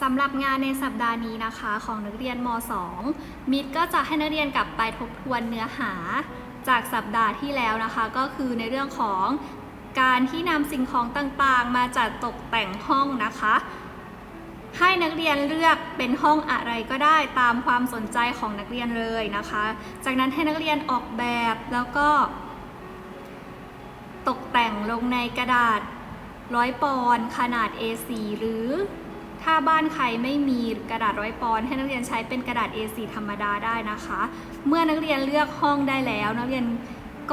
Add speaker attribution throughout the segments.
Speaker 1: สำหรับงานในสัปดาห์นี้นะคะของนักเรียนม .2 มิตรก็จะให้นักเรียนกลับไปทบทวนเนื้อหา จากสัปดาห์ที่แล้วนะคะ ก็คือในเรื่องของการที่นำสิ่งของต่างๆ มาจัดตกแต่งห้องนะคะ ให้นักเรียนเลือกเป็นห้องอะไรก็ได้ตามความสนใจของนักเรียนเลยนะคะ จากนั้นให้นักเรียนออกแบบแล้วก็ ตกแต่งลงในกระดาษร้อยปอนขนาด A4 หรือ บ้านใครไม่มีกระดาษร้อยปอนให้นักเรียนใช้เป็นกระดาษ A4 ธรรมดาได้นะคะ เมื่อนักเรียนเลือกห้องได้แล้ว นักเรียน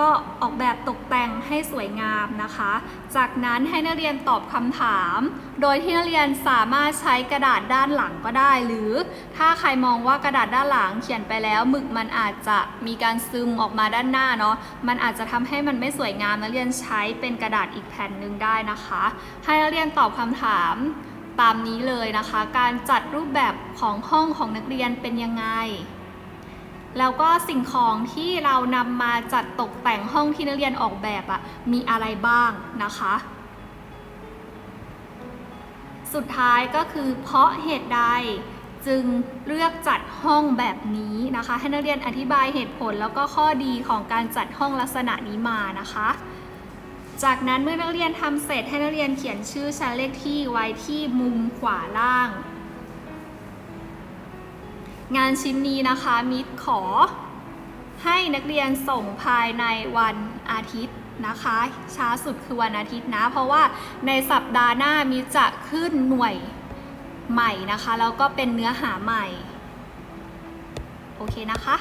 Speaker 1: ก็ออกแบบตกแต่งให้สวยงามนะคะ จากนั้นให้นักเรียนตอบคำถาม โดยที่นักเรียนสามารถใช้กระดาษด้านหลังก็ได้ หรือถ้าใครมองว่ากระดาษด้านหลังเขียนไปแล้วหมึกมันอาจจะมีการซึมออกมาด้านหน้าเนาะ มันอาจจะทำให้มันไม่สวยงาม นักเรียนใช้เป็นกระดาษอีกแผ่นหนึ่งได้นะคะ ให้นักเรียนตอบคำถาม ตามนี้เลยนะคะ การจัดรูปแบบของห้องของนักเรียนเป็นยังไง แล้วก็สิ่งของที่เรานำมาจัดตกแต่งห้องที่นักเรียนออกแบบอะมีอะไรบ้างนะคะ สุดท้ายก็คือเพราะเหตุใดจึงเลือกจัดห้องแบบนี้นะคะ ให้นักเรียนอธิบายเหตุผลแล้วก็ข้อดีของการจัดห้องลักษณะนี้มานะคะ จากนั้นเมื่อนักเรียนทำเสร็จให้นักเรียนเขียนชื่อชั้นเลขที่ไว้ที่มุมขวาล่าง งานชิ้นนี้นะคะมิตรขอ ให้นักเรียนส่งภายในวันอาทิตย์นะคะ ช้าสุดคือวันอาทิตย์นะ เพราะว่าในสัปดาห์หน้ามิตรจะขึ้นหน่วยใหม่นะคะ แล้วก็เป็นเนื้อหาใหม่ โอเคนะคะ